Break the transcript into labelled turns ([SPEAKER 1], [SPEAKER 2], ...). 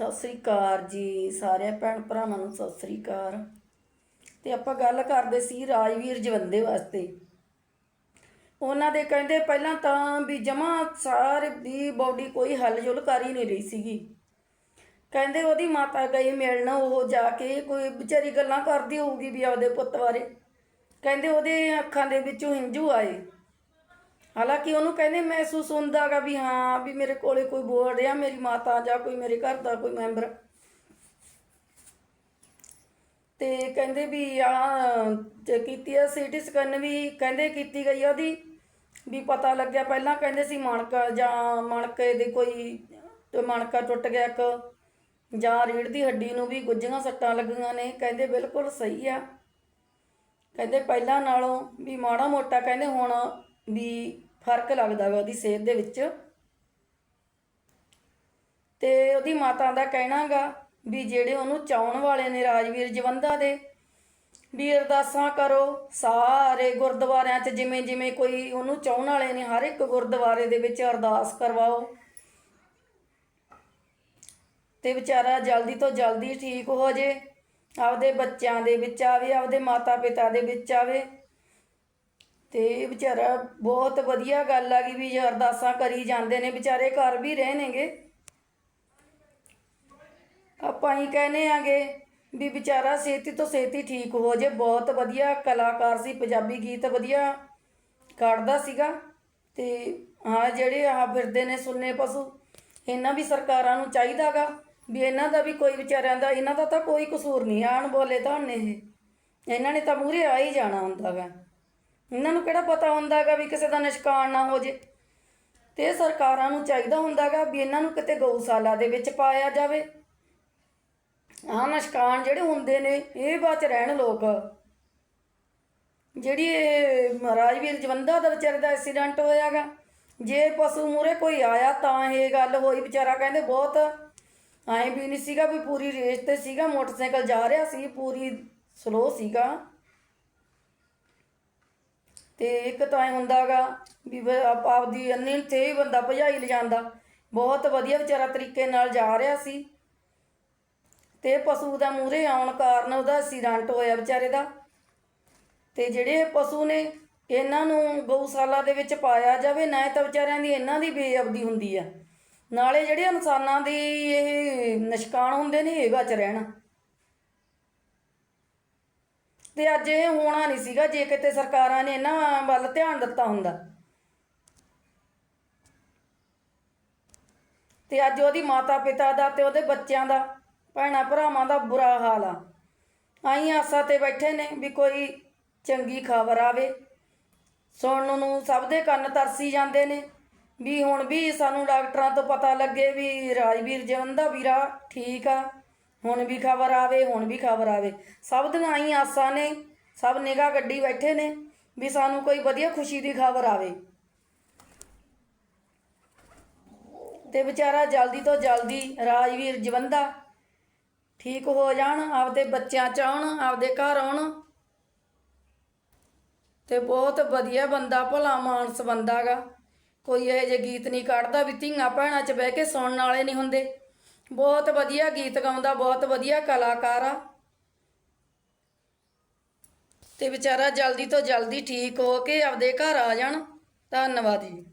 [SPEAKER 1] ਸਤਿ ਸ੍ਰੀ ਅਕਾਲ ਜੀ, ਸਾਰਿਆਂ ਭੈਣ ਭਰਾਵਾਂ ਨੂੰ ਸਤਿ ਸ੍ਰੀ ਅਕਾਲ। ਤੇ ਆਪਾਂ ਗੱਲ ਕਰਦੇ ਸੀ ਰਾਜਵੀਰ ਜਵੰਦੇ ਵਾਸਤੇ। ਉਹਨਾਂ ਦੇ ਕਹਿੰਦੇ ਪਹਿਲਾਂ ਤਾਂ ਵੀ ਜਮਾ ਸਾਰੇ ਦੀ ਬਾਡੀ ਕੋਈ ਹਲਜੁਲ ਕਰ ਹੀ ਨਹੀਂ ਰਹੀ ਸੀਗੀ। ਕਹਿੰਦੇ ਉਹਦੀ ਮਾਤਾ ਗਈ ਮਿਲਣ, ਉਹ ਜਾ ਕੇ ਕੋਈ ਵਿਚਾਰੀ ਗੱਲਾਂ ਕਰਦੀ ਹੋਊਗੀ ਵੀ ਆਪਦੇ ਪੁੱਤ ਬਾਰੇ। ਕਹਿੰਦੇ ਉਹਦੇ ਅੱਖਾਂ ਦੇ ਵਿੱਚੋਂ ਹੰਝੂ ਆਏ। ਹਾਲਾਂਕਿ ਉਹਨੂੰ ਕਹਿੰਦੇ ਮਹਿਸੂਸ ਹੁੰਦਾਗਾ ਵੀ ਹਾਂ, ਵੀ ਮੇਰੇ ਕੋਲੇ ਕੋਈ ਬੋਲ ਰਿਹਾ ਮੇਰੀ ਮਾਤਾ ਜਾਂ ਕੋਈ ਮੇਰੇ ਘਰ ਦਾ ਕੋਈ ਮੈਂਬਰ ਤੇ ਕਹਿੰਦੇ ਵੀ ਆ, ਤੇ ਕੀਤੀ ਆ ਸੀਟੀ ਸਕਨ ਵੀ, ਕਹਿੰਦੇ ਕੀਤੀ ਗਈ ਆ ਉਹਦੀ, ਵੀ ਪਤਾ ਲੱਗਿਆ ਪਹਿਲਾਂ ਕਹਿੰਦੇ ਸੀ ਮਣਕਾ ਜਾਂ ਮਣਕੇ ਦੇ ਕੋਈ ਮਣਕਾ ਟੁੱਟ ਗਿਆ ਇੱਕ, ਜਾਂ ਰੀੜ ਦੀ ਹੱਡੀ ਨੂੰ ਵੀ ਗੁੱਝੀਆਂ ਸੱਟਾਂ ਲੱਗੀਆਂ ਨੇ, ਕਹਿੰਦੇ ਬਿਲਕੁਲ ਸਹੀ ਆ। ਕਹਿੰਦੇ ਪਹਿਲਾਂ ਨਾਲੋਂ ਵੀ ਮਾੜਾ ਮੋਟਾ ਕਹਿੰਦੇ ਹੁਣ ਵੀ ਫ਼ਰਕ ਲੱਗਦਾ ਵਾ ਉਹਦੀ ਸਿਹਤ ਦੇ ਵਿੱਚ। ਤੇ ਉਹਦੀ ਮਾਤਾ ਦਾ ਕਹਿਣਾਗਾ ਵੀ ਜਿਹੜੇ ਉਹਨੂੰ ਚਾਉਣ ਵਾਲੇ ਨੇ ਰਾਜਵੀਰ ਜਵੰਦਾ ਦੇ, ਵੀ ਅਰਦਾਸਾਂ ਕਰੋ ਸਾਰੇ ਗੁਰਦੁਆਰਿਆਂ 'ਚ ਜਿਵੇਂ ਜਿਵੇਂ ਕੋਈ ਉਹਨੂੰ ਚਾਉਣ ਵਾਲੇ ਨੇ, ਹਰ ਇੱਕ ਗੁਰਦੁਆਰੇ ਦੇ ਵਿੱਚ ਅਰਦਾਸ ਕਰਵਾਓ। ਤੇ ਵਿਚਾਰਾ ਜਲਦੀ ਤੋਂ ਜਲਦੀ ਠੀਕ ਹੋ ਜੇ, ਆਪਦੇ ਬੱਚਿਆਂ ਦੇ ਵਿੱਚ ਆਵੇ, ਆਪਦੇ ਮਾਤਾ ਪਿਤਾ ਦੇ ਵਿੱਚ ਆਵੇ। ਤੇ ਇਹ ਵਿਚਾਰਾ ਬਹੁਤ ਵਧੀਆ ਗੱਲ ਆ ਗਈ ਵੀ ਅਰਦਾਸਾਂ ਕਰੀ ਜਾਂਦੇ ਨੇ, ਵਿਚਾਰੇ ਘਰ ਵੀ ਰਹੇ ਨੇਗੇ। ਆਪਾਂ ਹੀ ਕਹਿੰਦੇ ਆਂਗੇ ਵੀ ਵਿਚਾਰਾ ਛੇਤੀ ਤੋਂ ਛੇਤੀ ਠੀਕ ਹੋ ਜੇ, ਬਹੁਤ ਵਧੀਆ ਕਲਾਕਾਰ ਸੀ, ਪੰਜਾਬੀ ਗੀਤ ਵਧੀਆ ਕੱਢਦਾ ਸੀਗਾ। ਤੇ ਹਾਂ, ਜਿਹੜੇ ਆ ਫਿਰਦੇ ਨੇ ਸੁੰਨੇ ਪਸ਼ੂ, ਇਹਨਾਂ ਵੀ ਸਰਕਾਰਾਂ ਨੂੰ ਚਾਹੀਦਾਗਾ ਵੀ ਇਹਨਾਂ ਦਾ ਵੀ ਕੋਈ ਵਿਚਾਰਿਆਂ ਦਾ, ਇਹਨਾਂ ਦਾ ਤਾਂ ਕੋਈ ਕਸੂਰ ਨਹੀਂ, ਆਣ ਬੋਲੇ ਤਾਂ ਨੇ ਇਹ। ਇਹਨਾਂ ਨੇ ਤਾਂ ਮੂਹਰੇ ਆ ਹੀ ਜਾਣਾ ਹੁੰਦਾਗਾ। ਇਹਨਾਂ ਨੂੰ ਕਿਹੜਾ ਪਤਾ ਹੁੰਦਾਗਾ ਵੀ ਕਿਸੇ ਦਾ ਨਿਸ਼ਕਾਨ ਨਾ ਹੋ ਜੇ? ਤੇ ਸਰਕਾਰਾਂ ਨੂੰ ਚਾਹੀਦਾ ਹੁੰਦਾਗਾ ਵੀ ਇਹਨਾਂ ਨੂੰ ਕਿਤੇ ਗਊਸ਼ਾਲਾ ਦੇ ਵਿੱਚ ਪਾਇਆ ਜਾਵੇ। ਆਹ ਨਿਸ਼ਕਾਨ ਜਿਹੜੇ ਹੁੰਦੇ ਨੇ, ਇਹ ਬਾਅਦ ਰਹਿਣ ਲੋਕ। ਜਿਹੜੀ ਇਹ ਰਾਜਵੀਰ ਜਵੰਦਾ ਦਾ ਵਿਚਾਰੇ ਦਾ ਐਕਸੀਡੈਂਟ ਹੋਇਆਗਾ ਜੇ ਪਸ਼ੂ ਮੂਰੇ ਕੋਈ ਆਇਆ ਤਾਂ ਇਹ ਗੱਲ ਹੋਈ, ਵਿਚਾਰਾ ਕਹਿੰਦੇ ਬਹੁਤ ਐਂ ਵੀ ਨਹੀਂ ਸੀਗਾ ਵੀ ਪੂਰੀ ਰੇਸ ਤੇ ਸੀਗਾ, ਮੋਟਰਸਾਈਕਲ ਜਾ ਰਿਹਾ ਸੀ, ਪੂਰੀ ਸਲੋ ਸੀਗਾ। ਤੇ ਇੱਕ ਤਾਂ ਐ ਹੁੰਦਾਗਾ ਵੀ ਆਪਦੀ ਅੰਨੀ ਤੇ ਹੀ ਬੰਦਾ ਭਜਾਈ ਲਿਜਾਂਦਾ। ਬਹੁਤ ਵਧੀਆ ਵਿਚਾਰਾ ਤਰੀਕੇ ਨਾਲ ਜਾ ਰਿਹਾ ਸੀ। ਤੇ ਪਸ਼ੂ ਦਾ ਮੂਹਰੇ ਆਉਣ ਕਾਰਨ ਉਹਦਾ ਐਕਸੀਡੈਂਟ ਹੋਇਆ ਵਿਚਾਰੇ ਦਾ। ਤੇ ਜਿਹੜੇ ਇਹ ਪਸ਼ੂ ਨੇ, ਇਹਨਾਂ ਨੂੰ ਗਊਸ਼ਾਲਾ ਦੇ ਵਿੱਚ ਪਾਇਆ ਜਾਵੇ, ਨਾ ਤਾਂ ਵਿਚਾਰਿਆਂ ਦੀ ਇਹਨਾਂ ਦੀ ਬੇਅਬਦੀ ਹੁੰਦੀ ਆ। ਨਾਲੇ ਜਿਹੜੇ ਇਨਸਾਨਾਂ ਦੀ ਇਹ ਨਿਸ਼ਕਾਨ ਹੁੰਦੇ ਨੇ, ਇਹ ਬਚ ਰਹਿਣਾ। ਤੇ ਅੱਜ ਇਹ ਹੋਣਾ ਨਹੀਂ ਸੀਗਾ, ਜੇ ਕਿਤੇ ਸਰਕਾਰਾਂ ਨੇ ਇਹਨਾਂ ਵੱਲ ਧਿਆਨ ਦਿੱਤਾ ਹੁੰਦਾ। ਤੇ ਅੱਜ ਉਹਦੀ ਮਾਤਾ ਪਿਤਾ ਦਾ ਤੇ ਉਹਦੇ ਬੱਚਿਆਂ ਦਾ, ਭੈਣਾਂ ਭਰਾਵਾਂ ਦਾ ਬੁਰਾ ਹਾਲ ਆ। ਆਈ ਆਸਾ ਤੇ ਬੈਠੇ ਨੇ ਵੀ ਕੋਈ ਚੰਗੀ ਖਬਰ ਆਵੇ। ਸੁਣਨ ਨੂੰ ਸਭ ਦੇ ਕੰਨ ਤਰਸੀ ਜਾਂਦੇ ਨੇ ਵੀ ਹੁਣ ਵੀ ਸਾਨੂੰ ਡਾਕਟਰਾਂ ਤੋਂ ਪਤਾ ਲੱਗੇ ਵੀ ਰਾਜਵੀਰ ਜਵਨ ਦਾ ਵੀਰਾ ਠੀਕ ਆ। ਹੁਣ ਵੀ ਖਬਰ ਆਵੇ, ਹੁਣ ਵੀ ਖਬਰ ਆਵੇ। ਸਭ ਦੀਆਂ ਹੀ ਆਸਾਂ ਨੇ, ਸਭ ਨਿਗਾਹ ਗੱਡੀ ਬੈਠੇ ਨੇ ਵੀ ਸਾਨੂੰ ਕੋਈ ਵਧੀਆ ਖੁਸ਼ੀ ਦੀ ਖਬਰ ਆਵੇ। ਤੇ ਵਿਚਾਰਾ ਜਲਦੀ ਤੋਂ ਜਲਦੀ ਰਾਜਵੀਰ ਜਵੰਦਾ ਠੀਕ ਹੋ ਜਾਣ, ਆਪਦੇ ਬੱਚਿਆਂ ਚ ਆਉਣ, ਆਪਦੇ ਘਰ ਆਉਣ। ਤੇ ਬਹੁਤ ਵਧੀਆ ਬੰਦਾ, ਭਲਾ ਮਾਨਸ ਬੰਦਾਗਾ ਕੋਈ ਇਹੋ ਜਿਹੇ ਗੀਤ ਨਹੀਂ ਕੱਢਦਾ ਵੀ ਧੀਆਂ ਭੈਣਾਂ 'ਚ ਬਹਿ ਕੇ ਸੁਣਨ ਵਾਲੇ ਨਹੀਂ ਹੁੰਦੇ। ਬਹੁਤ ਵਧੀਆ ਗੀਤ ਗਾਉਂਦਾ, ਬਹੁਤ ਵਧੀਆ ਕਲਾਕਾਰ ਆ। ਤੇ ਵਿਚਾਰਾ ਜਲਦੀ ਤੋਂ ਜਲਦੀ ਠੀਕ ਹੋ ਕੇ ਆਪਦੇ ਘਰ ਆ ਜਾਣ। ਧੰਨਵਾਦ ਜੀ।